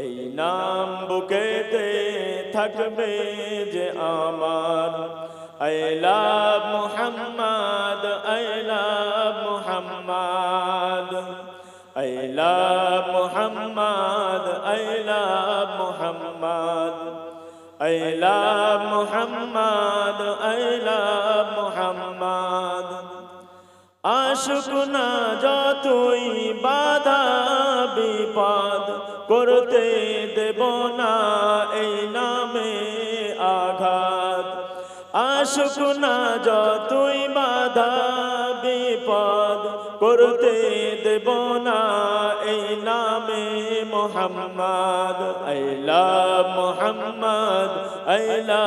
এই নাম বুকেতে থাকবে যে আমার। আইলা মুহাম্মদ আইলা মুহাম্মদ। আইলা মুহাম্মদ আইলা মুহাম্মদ। আইলা মুহাম্মদ আইলা মুহাম্মদ। আশুক না যতই বাধা বিপদ করতে দেব না এই নামে আঘাত। আসুক না যতই বাধা, বিপদ, করতে দেব না এই নামে মোহাম্মদ। আইলা মোহাম্মদ আইলা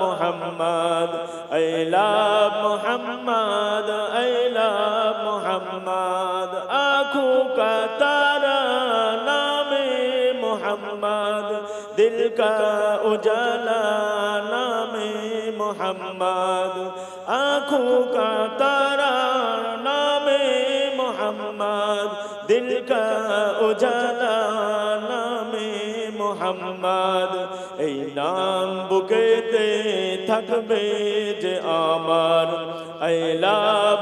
মোহাম্মদ আইলা মোহাম্মদ আইলা মোহাম্মদ। আখু কাতা মোহাম্মদ, দিল উজালা নামে মোহাম্মদ। আঁখো কা তারা নামে মোহাম্মদ, দিল উজালা নামে মোহাম্মদ। এই নাম বুকেতে থাকবে যে আমার। আইলা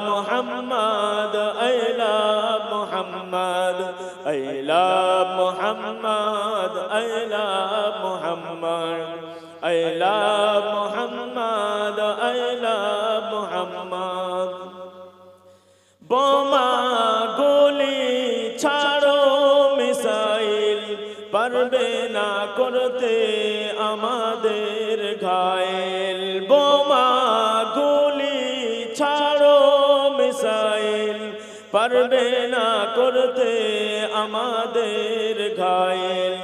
মোহাম্মদ আইলা মোহাম্মদ আইলা মোহাম্মদ। আইলা মোহাম্মদ আইলা মোহাম্মদ আইলা মোহাম্মদ। বোমা গুলি ছাড়ো, মিসাইল পারবে না করতে আমাদের ঘায়েল। বোমা গুলি ছাড়ো, মিসাইল পারবে না করতে আমাদের ঘায়েল।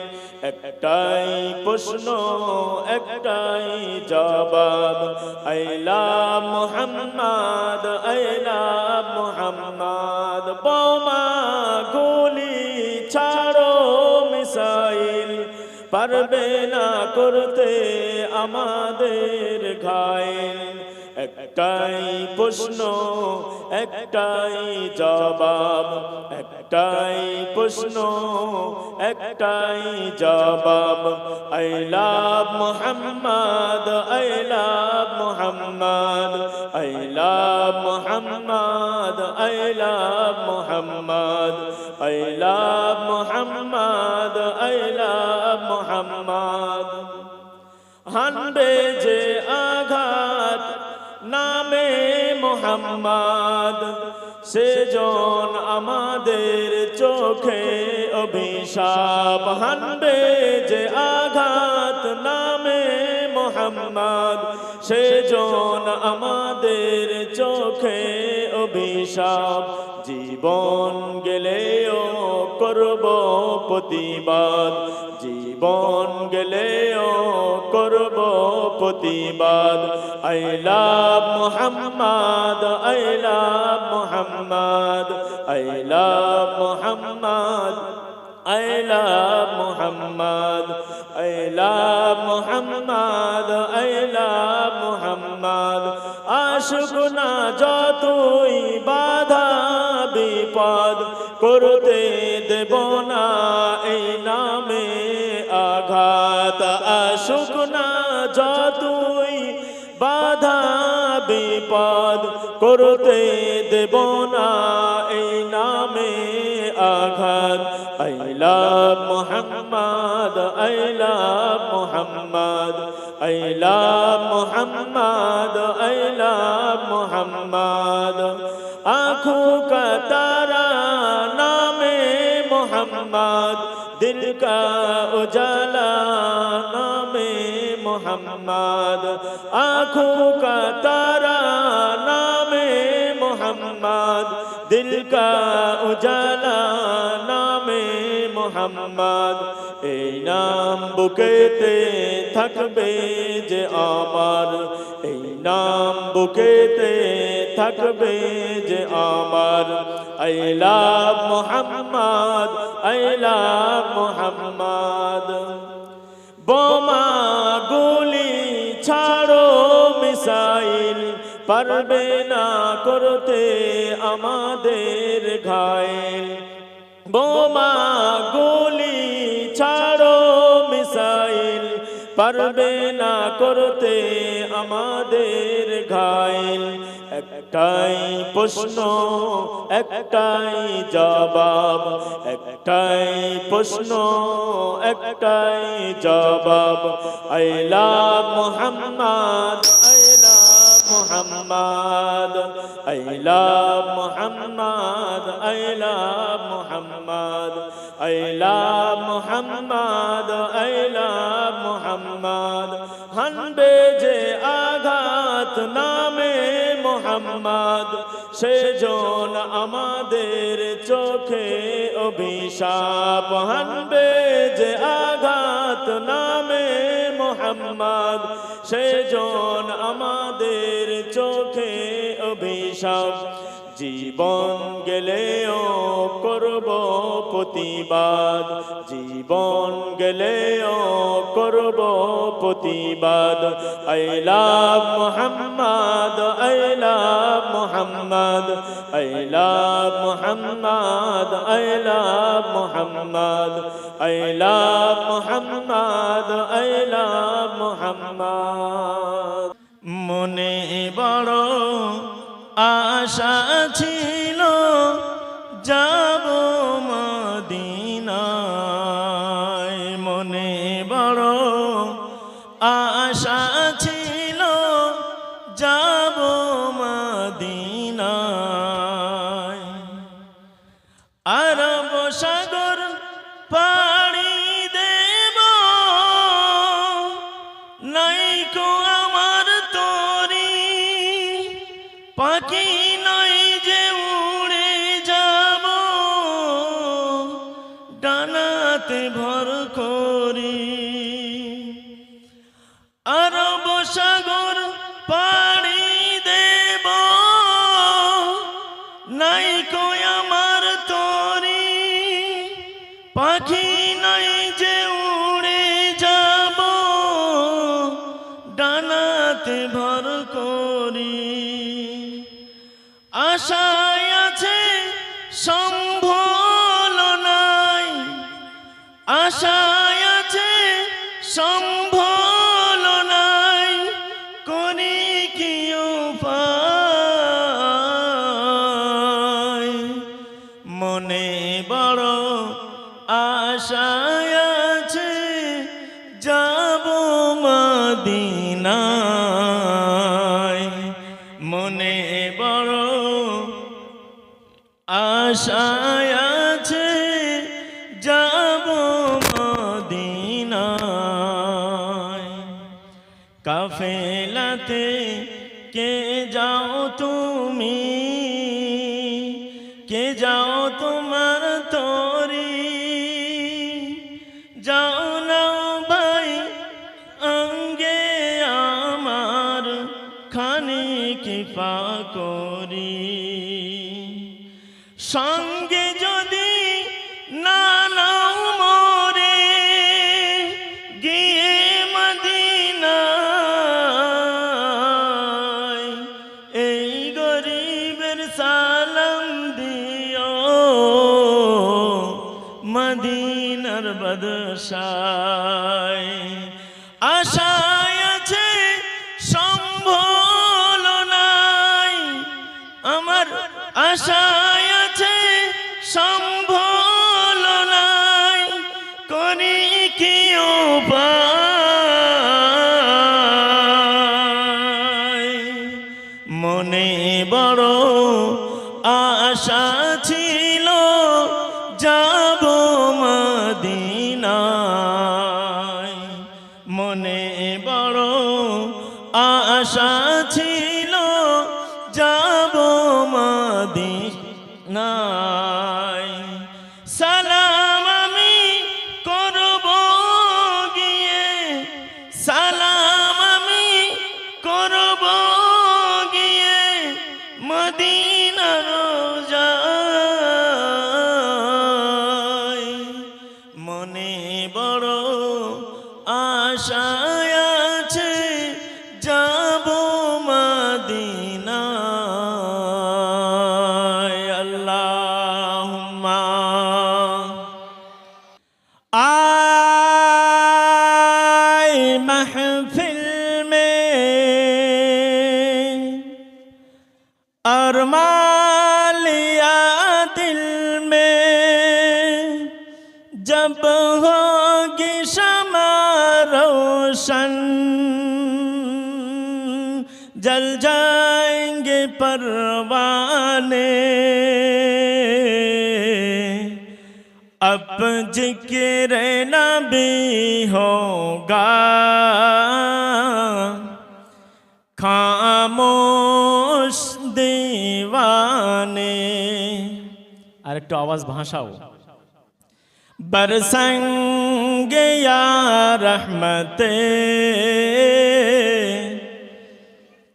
একটাই প্রশ্ন, একটাই জবাব। আইলা মোহাম্মদ আইলা মোহাম্মদ, বোমা গুলি ছাড়ো মিসাইল। পারবে না করতে আমাদের ঘায়েল একটাই প্রশ্ন, একটাই জবাব, একটাই প্রশ্ন, একটাই জবাব। মোহাম্মদ আইলা মোহাম্মদ আইলা মোহাম্মদ আইলা মোহাম্মদ আইলা মোহাম্মদ মোহাম্মদ, সেজন আমাদের চোখে অভিশাপ হানবে যে আঘাত নামে মোহাম্মদ, সেজন আমাদের চোখে অভিশাপ জীবন গেলেও করব প্রতিবাদ, জীবন গেলেও করব প্রতিবাদ। আইলা মোহাম্মদ আইলা মোহাম্মদ আইলা মোহাম্মদ আইলা মোহাম্মদ আইলা মোহাম্মদ আইলা মোহাম্মদ। আশুক না যতই বাধা বিপদ, করতে দেব না। বিপদ করতে দেব না এই নামে আঘাত। আইলা মোহাম্মদ আইলা মোহাম্মদ আইলা মোহাম্মদ আইলা মোহাম্মদ। আঁখো কা তারা নামে মোহাম্মদ দিল কা উজার मोहम्मद आँखों का तारा नामे मोहम्मद दिल का उजाला नामे মোহাম্মদ এই নাম বুকেতে থাকবে যে আমার এই নাম বুকেতে থাকবে যে আমার আইলা মোহাম্মদ আইলা মোহাম্মদ পারবে না করতে আমাদের ঘায়েল বোমা গুলি ছাড়ো মিসাইল, পারবে না করতে আমাদের ঘাইল একটাই প্রশ্ন, একটাই জবাব, একটাই প্রশ্ন, একটাই জবাব। আইলা মোহাম্মদ আইলা মোহাম্মদ আইলা মোহাম্মদ আইলা মোহাম্মদ আইলা মোহাম্মদ আইলা মোহাম্মদ। হানবে যে আঘাত নামে মোহাম্মদ সেজন আমাদের চোখে অভিশাপ। হানবে যে আঘাত নামে মোহাম্মদ, সেজন আমাদের চোখে অভিশাপ। জীবন গেলেও করব প্রতিবাদ। জীবন গেলেও করব প্রতিবাদ। আইলা মোহাম্মদ আইলা মোহাম্মদ আইলা মোহাম্মদ আইলা মোহাম্মদ আইলা মোহাম্মদ আইলা মোহাম্মদ মনে বড় আশা ছিল যাব ডানাতে আশায় আছে, সম্ভল নাই, করি কি মনে বড় আশায় আছে, যাব মদিনায়। মনে বড় আশায় আছে করি। সঙ্গে যদি না মরে গিয়ে মদিনায় এই গরিবের সালাম দিও। মদিনার বদশায় মদিনায় پروانے اب ذکر نبی ہوگا۔ خاموش دیوانے۔ ارے تو آواز আওয়াজ ভাষাও برسنگ یا رحمت۔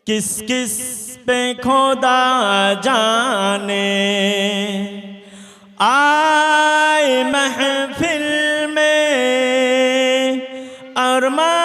کس کس বে খোদা জানে আয় মহফিল মে আর মা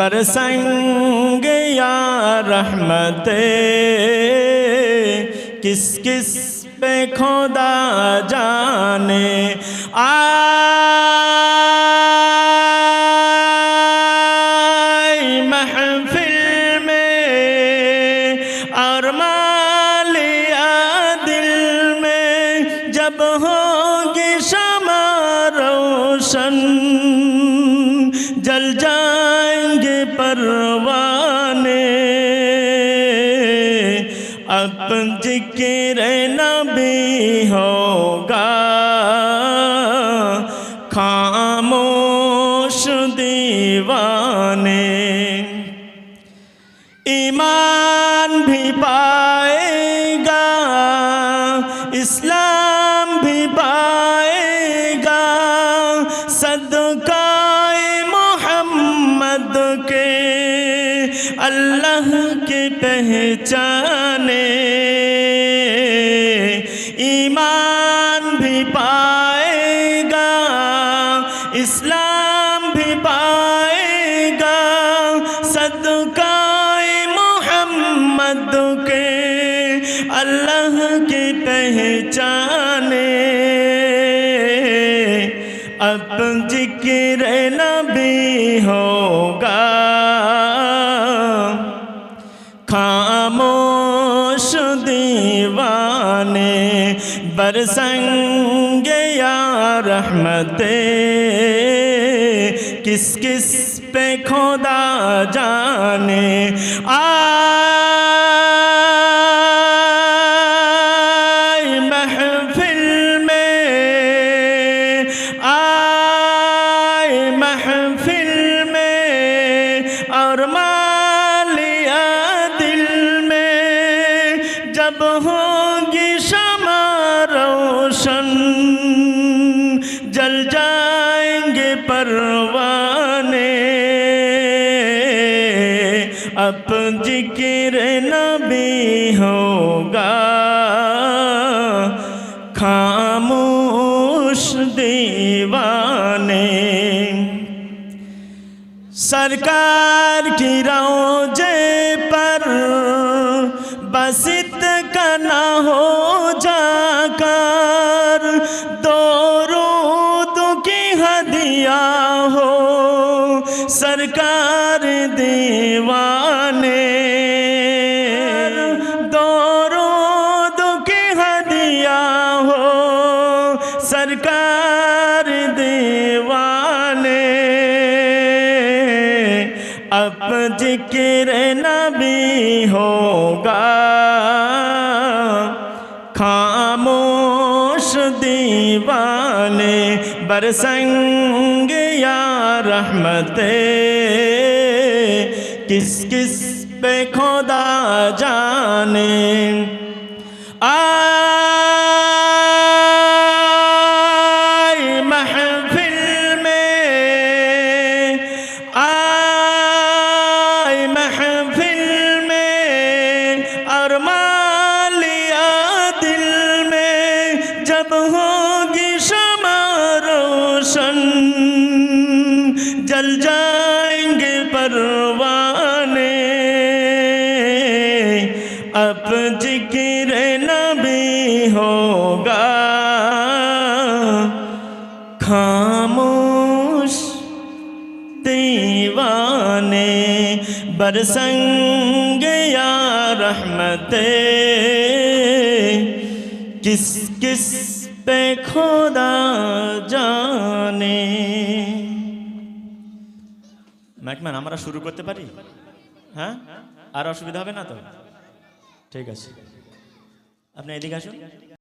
برسنگ یا رحمت، کس کس پہ کھودا جانے؟ آئی محفل میں اور مالیا دل میں، جب ہوگی شما روشن۔ اب ذکر نبی ہوگا۔ خاموش دیوانے برسنگ یا رحمت۔ کس کس پہ کھودا جانے۔ آ خاموش دیوانے۔ سرکار کی روجے پر بسد سرکار دیوانے، اب ذکر نبی ہوگا۔ خاموش دیوانے، برسنگ یا رحمت، کس کس پہ خدا جانے۔ برسنگ یا رحمتیں کس کس پہ خدا জানে ম্যাকম্যান আমরা শুরু করতে পারি হ্যাঁ আর অসুবিধা হবে না তো ঠিক আছে আপনি এদিকে আসুন